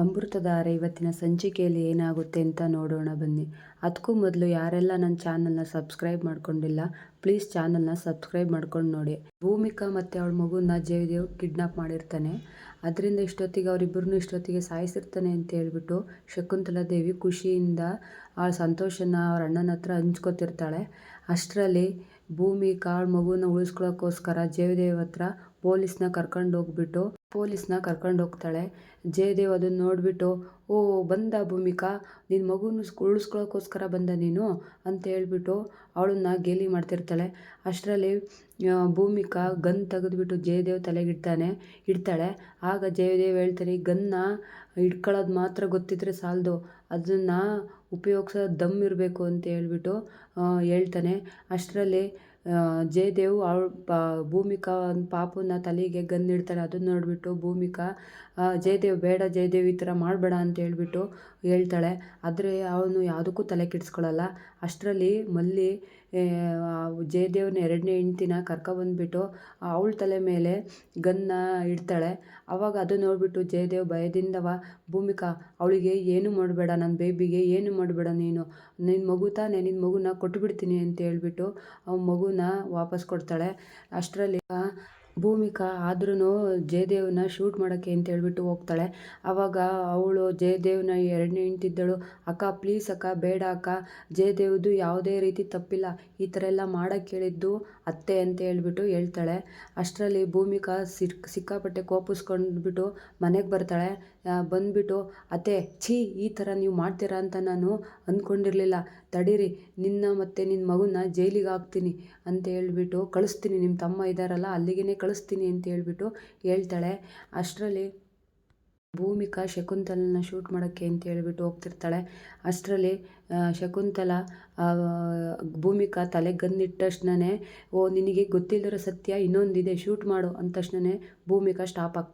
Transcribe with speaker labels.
Speaker 1: ಅಮೃತಧಾರೆ ಇವತ್ತಿನ ಸಂಚಿಕೆಯಲ್ಲಿ ಏನಾಗುತ್ತೆ ಅಂತ ನೋಡೋಣ ಬನ್ನಿ. ಅದಕ್ಕೂ ಮೊದಲು ಯಾರೆಲ್ಲ ನನ್ನ ಚಾನಲ್ನ ಸಬ್ಸ್ಕ್ರೈಬ್ ಮಾಡ್ಕೊಂಡಿಲ್ಲ, ಪ್ಲೀಸ್ ಚಾನಲ್ನ ಸಬ್ಸ್ಕ್ರೈಬ್ ಮಾಡ್ಕೊಂಡು ನೋಡಿ. ಭೂಮಿಕಾ ಮತ್ತು ಅವಳ ಮಗುನ ಜಯದೇವ್ ಕಿಡ್ನಾಪ್ ಮಾಡಿರ್ತಾನೆ. ಅದರಿಂದ ಇಷ್ಟೊತ್ತಿಗೆ ಅವರಿಬ್ಬರನ್ನೂ ಇಷ್ಟೊತ್ತಿಗೆ ಸಾಯಿಸಿರ್ತಾನೆ ಅಂತ ಹೇಳಿಬಿಟ್ಟು ಶಕುಂತಲಾ ದೇವಿ ಖುಷಿಯಿಂದ ಆ ಸಂತೋಷನ ಅವ್ರ ಅಣ್ಣನ ಹತ್ರ ಹಂಚ್ಕೊತಿರ್ತಾಳೆ. ಅಷ್ಟರಲ್ಲಿ ಭೂಮಿಕಾ ಕಾಳ್ ಮಗುನ ಉಳಿಸ್ಕೊಳ್ಳೋಕ್ಕೋಸ್ಕರ ಜಯದೇವ್ ಹತ್ರ ಪೊಲೀಸ್ನ ಕರ್ಕೊಂಡು ಹೋಗ್ಬಿಟ್ಟು, ಪೊಲೀಸ್ನ ಕರ್ಕೊಂಡು ಹೋಗ್ತಾಳೆ. ಜಯದೇವ್ ಅದನ್ನ ನೋಡಿಬಿಟ್ಟು ಓ, ಬಂದ ಭೂಮಿಕಾ ನಿನ್ನ ಮಗುನ ಉಳಿಸ್ಕೊಳ್ಳೋಕ್ಕೋಸ್ಕರ ಬಂದ ನೀನು? ಅಂತ ಹೇಳ್ಬಿಟ್ಟು ಅವಳನ್ನ ಗೇಲಿ ಮಾಡ್ತಿರ್ತಾಳೆ. ಅಷ್ಟರಲ್ಲಿ ಭೂಮಿಕಾ ಗನ್ ತೆಗೆದುಬಿಟ್ಟು ಜಯದೇವ್ ತಲೆಗಿಡ್ತಾನೆ, ಇಡ್ತಾಳೆ. ಆಗ ಜಯದೇವ್ ಹೇಳ್ತಾನೆ ಗನ್ನ ಇಟ್ಕೊಳ್ಳೋದು ಮಾತ್ರ ಗೊತ್ತಿದ್ರೆ ಸಾಲದು. ಅದನ್ನು ಉಪಯೋಗಿಸೋ ದಮ್ ಇರಬೇಕು ಅಂತ ಹೇಳ್ಬಿಟ್ಟು ಹೇಳ್ತಾನೆ. ಅಷ್ಟರಲ್ಲಿ ಜಯದೇವ್ ಅವ್ಳು ಪಾ ಭೂಮಿಕಾ ಪಾಪುನ ತಲೆಗೆ ಗನ್ ಇಡ್ತಾಳೆ ಅದನ್ನ ನೋಡಿಬಿಟ್ಟು ಭೂಮಿಕಾ ಜಯದೇವ್ ಬೇಡ ಜಯದೇವ್ ಈ ಥರ ಮಾಡಬೇಡ ಅಂತ ಹೇಳಿಬಿಟ್ಟು ಹೇಳ್ತಾಳೆ. ಆದರೆ ಅವನು ಯಾವುದಕ್ಕೂ ತಲೆ ಕೆಡಿಸ್ಕೊಳ್ಳಲ್ಲ ಅಷ್ಟರಲ್ಲಿ ಮಲ್ಲಿ ಜಯದೇವ್ನ ಎರಡನೇ ಹೆಂಡ್ತಿನ ಕರ್ಕೊಬಂದ್ಬಿಟ್ಟು ಅವಳ ತಲೆ ಮೇಲೆ ಗನ್ನ ಇಡ್ತಾಳೆ. ಅವಾಗ ಅದು ನೋಡಿಬಿಟ್ಟು ಜಯದೇವ್ ಭಯದಿಂದವ ಭೂಮಿಕಾ, ಅವಳಿಗೆ ಏನು ಮಾಡಬೇಡ ನನ್ನ ಬೇಬಿಗೆ ಏನು ಮಾಡಬೇಡ ನೀನು? ನಿನ್ನ ಮಗು ತಾನೆ ನಿನ್ನ ಮಗುನ ಕೊಟ್ಟುಬಿಡ್ತೀನಿ ಅಂತ ಹೇಳ್ಬಿಟ್ಟು ಆ ಮಗುನ ವಾಪಸ್ ಕೊಡ್ತಾಳೆ. ಅಷ್ಟರಲ್ಲಿ ಭೂಮಿಕಾ ಆದ್ರೂ ಜಯದೇವನ ಶೂಟ್ ಮಾಡೋಕ್ಕೆ ಅಂತ ಹೇಳ್ಬಿಟ್ಟು ಹೋಗ್ತಾಳೆ. ಆವಾಗ ಅವಳು ಜಯದೇವ್ನ ಎರಡನೇ ಹೆಂಡ್ತಿದ್ದಳು, ಅಕ್ಕ ಪ್ಲೀಸ್ ಅಕ್ಕ, ಬೇಡ ಅಕ್ಕ, ಜಯದೇವ್ದು ಯಾವುದೇ ರೀತಿ ತಪ್ಪಿಲ್ಲ. ಈ ಥರ ಎಲ್ಲ ಮಾಡೋಕ್ಕೆ ಹೇಳಿದ್ದು ಅತ್ತೆ ಅಂತ ಹೇಳ್ಬಿಟ್ಟು ಹೇಳ್ತಾಳೆ. ಅಷ್ಟರಲ್ಲಿ ಭೂಮಿಕಾ ಸಿಕ್ ಸಿಕ್ಕಾಪಟ್ಟೆ ಕೋಪಿಸ್ಕೊಂಡ್ಬಿಟ್ಟು ಮನೆಗೆ ಬರ್ತಾಳೆ. ಬಂದ್ಬಿಟ್ಟು, ಅತ್ತೆ, ಛೀ, ಈ ಥರ ನೀವು ಮಾಡ್ತೀರಾ ಅಂತ ನಾನು ಅಂದ್ಕೊಂಡಿರಲಿಲ್ಲ ತಡೀರಿ, ನಿನ್ನ ಮತ್ತು ನಿನ್ನ ಮಗುನ ಜೈಲಿಗೆ ಹಾಕ್ತೀನಿ ಅಂತ ಹೇಳ್ಬಿಟ್ಟು ಕಳಿಸ್ತೀನಿ. ನಿಮ್ಮ ತಮ್ಮ ಇದ್ದಾರಲ್ಲ ಅಲ್ಲಿಗೆ ಕಳಿಸ್ತೀನಿ ಅಂತ ಹೇಳ್ಬಿಟ್ಟು ಹೇಳ್ತಾಳೆ. ಅಷ್ಟರಲ್ಲಿ ಭೂಮಿಕಾ ಶಕುಂತಲನ ಶೂಟ್ ಮಾಡೋಕ್ಕೆ ಅಂತ ಹೇಳ್ಬಿಟ್ಟು ಹೋಗ್ತಿರ್ತಾಳೆ. ಅಷ್ಟರಲ್ಲಿ ಶಕುಂತಲ ಭೂಮಿಕಾ ತಲೆಗಂದಿಟ್ಟ ಗನ್ನಿಟ್ಟ ಓ, ನಿನಗೆ ಗೊತ್ತಿಲ್ಲದಿರೋ ಸತ್ಯ ಇನ್ನೊಂದಿದೆ, ಶೂಟ್ ಮಾಡು ಅಂದ ತಕ್ಷಣನೇ ಭೂಮಿಕಾ ಸ್ಟಾಪ್ ಆಗ್ತಾಳೆ.